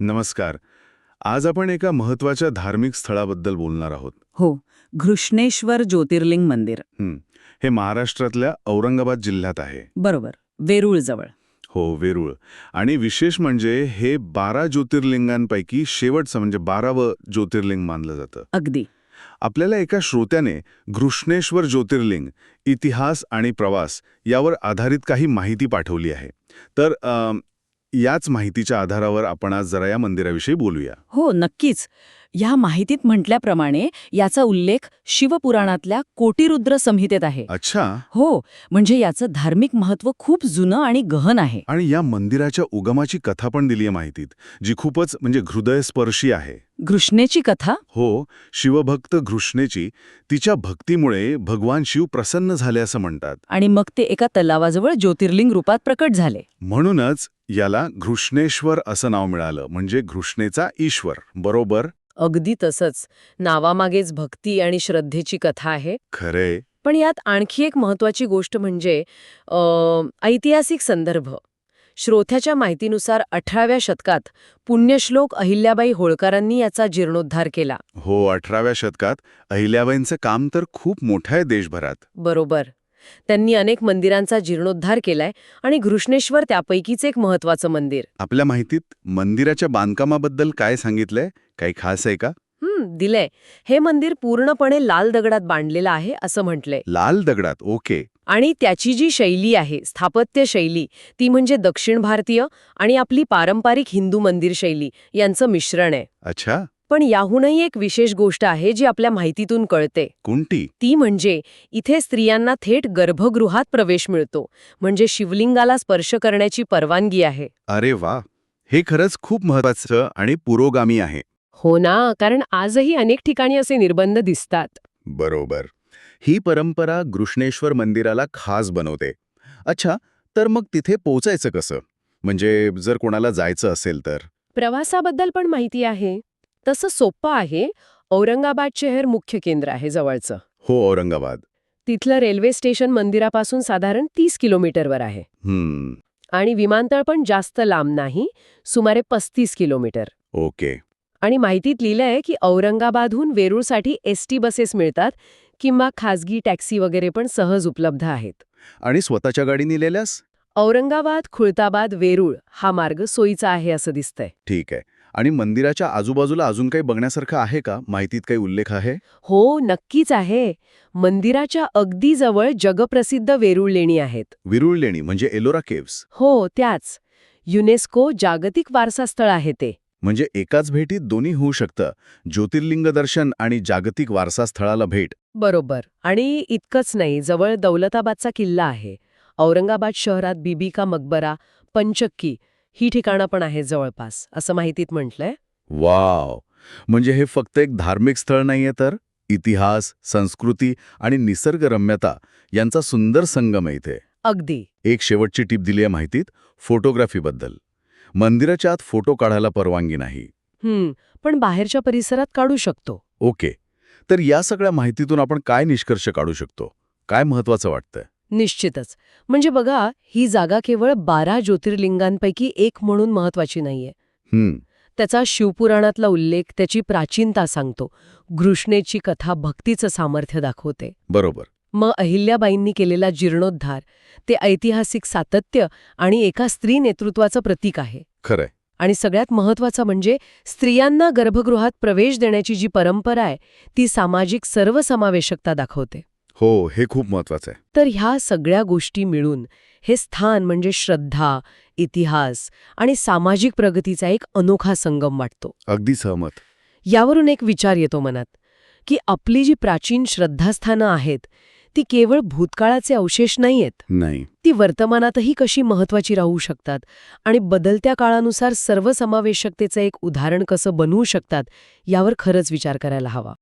नमस्कार. आज आपण एका महत्त्वाच्या धार्मिक स्थळाबद्दल बोलणार आहोत. हो घृष्णेश्वर ज्योतिर्लिंग मंदिर. हं. महाराष्ट्रातल्या औरंगाबाद जिल्ह्यात आहे. बरोबर वेरूळजवळ. हो वेरूळ. आणि विशेष म्हणजे हे बारा ज्योतिर्लिंगांपैकी शेवटचं म्हणजे बारावं ज्योतिर्लिंग मानलं जातं. अगदी. आपल्याला एका श्रोत्याने घृष्णेश्वर ज्योतिर्लिंग इतिहास आणि प्रवास यावर आधारित काही माहिती पाठवली आहे. तर याच माहितीच्या आधारावर आपण आज जरा या मंदिराविषयी बोलूया. हो नक्कीच. या माहितीत म्हटल्याप्रमाणे याचा उल्लेख शिवपुराणातल्या कोटिरुद्र संहितेत आहे. अच्छा. हो म्हणजे याचं धार्मिक महत्त्व खूप जुनं आणि गहन आहे. आणि या मंदिराच्या उगमाची कथा पण दिली आहे माहितीत जी खूपच म्हणजे हृदयस्पर्शी आहे. घृष्णेची कथा? हो शिवभक्त घृष्णेची तिच्या भक्तीमुळे भगवान शिव प्रसन्न झाले असं म्हणतात. आणि मग ते एका तलावाजवळ ज्योतिर्लिंग रूपात प्रकट झाले. म्हणूनच याला घृष्णेश्वर असं नाव मिळालं म्हणजे घृष्णेचा ईश्वर. बरोबर? अगदी तसंच. नावामागेच भक्ती आणि श्रद्धेची कथा आहे. खरे. पण यात आणखी एक महत्वाची गोष्ट म्हणजे ऐतिहासिक संदर्भ. श्रोत्याच्या माहितीनुसार अठराव्या शतकात पुण्यश्लोक अहिल्याबाई होळकरांनी याचा जीर्णोद्धार केला. हो अठराव्या शतकात अहिल्याबाईंचं काम तर खूप मोठं आहे देशभरात. बरोबर. त्यांनी अनेक मंदिरांचा जीर्णोद्धार केलाय आणि घृष्णेश्वर त्यापैकीच एक महत्वाचं मंदिर. आपल्या माहितीत मंदिराच्या बांधकामाबद्दल काय सांगितलंय? काही खास आहे का? हं दिलंय. हे मंदिर पूर्णपणे लाल दगडात बांधलेलं आहे असं म्हटलंय. लाल दगडात? ओके. आणि त्याची जी शैली आहे स्थापत्य शैली ती म्हणजे दक्षिण भारतीय आणि आपली पारंपरिक हिंदू मंदिर शैली यांचं मिश्रण आहे. अच्छा. पण याहूनही एक विशेष गोष्ट आहे जी आपल्या माहितीतून कळते. कोणती? ती म्हणजे इथे स्त्रियांना थेट गर्भगृहात प्रवेश मिळतो. म्हणजे शिवलिंगाला स्पर्श करण्याची परवानगी आहे. अरे वा! हे खरंच खूप महत्वाचं आणि पुरोगामी आहे. हो ना कारण आजही अनेक ठिकाणी असे निर्बंध दिसतात. बरोबर. ही परंपरा घृष्णेश्वर मंदिराला खास बनवते. अच्छा तर मग तिथे पोचायचं कसं? म्हणजे जर कोणाला जायचं असेल तर? प्रवासाबद्दल पण माहिती आहे. तसं सोपं आहे. औरंगाबाद शहर मुख्य केंद्र आहे जवळचं. हो औरंगाबाद. तिथलं रेल्वे स्टेशन मंदिरापासून साधारण तीस किलोमीटरवर आहे. आणि विमानतळ पण जास्त लांब नाही सुमारे पस्तीस किलोमीटर. ओके. आणि माहितीत लिहिलंय की औरंगाबादहून वेरूळसाठी एस टी बसेस मिळतात किंवा खासगी टॅक्सी वगैरे पण सहज उपलब्ध आहेत. आणि स्वतःच्या गाडी नेलेल्यास? औरंगाबाद खुळताबाद वेरूळ हा मार्ग सोयीचा आहे असं दिसतंय. ठीक आहे. आणि मंदिराच्या आजूबाजूला अजून काही बघण्यासारखं आहे का? माहितीत काही उल्लेख आहे? हो नक्कीच आहे. मंदिराच्या अगदी जवळ जगप्रसिद्ध वेरूळ लेणी आहेत. विरुळ लेणी म्हणजे एलोरा केव्स. हो त्याच. युनेस्को जागतिक वारसा स्थळ आहे ते. म्हणजे एकाच भेटीत दोन्ही होऊ शकतं. ज्योतिर्लिंग दर्शन आणि जागतिक वारसा स्थळाला भेट. बरोबर. आणि इतकंच नाही जवळ दौलताबादचा किल्ला आहे. औरंगाबाद शहरात बीबी का मकबरा पंचक्की ही ठिकाणं पण आहेत जवळपास असं माहितीत म्हटलंय? वाव! म्हणजे हे फक्त एक धार्मिक स्थळ नाहीये तर? इतिहास संस्कृती आणि निसर्गरम्यता यांचा सुंदर संगम आहे इथे. अगदी. एक शेवटची टीप दिली आहे माहितीत? फोटोग्राफीबद्दल. मंदिराच्या आत फोटो काढायला परवानगी नाही. हम्म पण बाहेरच्या परिसरात काढू शकतो. ओके. तर या सगळ्या माहितीतून आपण काय निष्कर्ष काढू शकतो? काय महत्वाचं वाटतंय? निश्चितच. म्हणजे बघा ही जागा केवळ बारा ज्योतिर्लिंगांपैकी एक म्हणून महत्वाची नाहीये. हम्म. त्याचा शिवपुराणातला उल्लेख त्याची प्राचीनता सांगतो. घृष्णेची कथा भक्तीचं सामर्थ्य दाखवते. बरोबर. मग अहिल्याबाईंनी केलेला जीर्णोद्धार ते ऐतिहासिक सातत्य आणि एका स्त्री नेतृत्वाचं प्रतीक आहे. खरंय. आणि सगळ्यात महत्वाचं म्हणजे स्त्रियांना गर्भगृहात प्रवेश देण्याची जी परंपरा आहे ती सामाजिक सर्वसमावेशकता दाखवते. हो हे खूप महत्वाचं आहे. तर ह्या सगळ्या गोष्टी मिळून हे स्थान म्हणजे श्रद्धा इतिहास आणि सामाजिक प्रगतीचा एक अनोखा संगम वाटतो. अगदी सहमत. यावरून एक विचार येतो मनात की आपली जी प्राचीन श्रद्धास्थानं आहेत ती केवळ भूतकाळाचे अवशेष नाहीयेत. नाही. ती वर्तमानातही कशी महत्वाची राहू शकतात आणि बदलत्या काळानुसार सर्वसमावेशकतेचं एक उदाहरण कसं बनवू शकतात यावर खरंच विचार करायला हवा.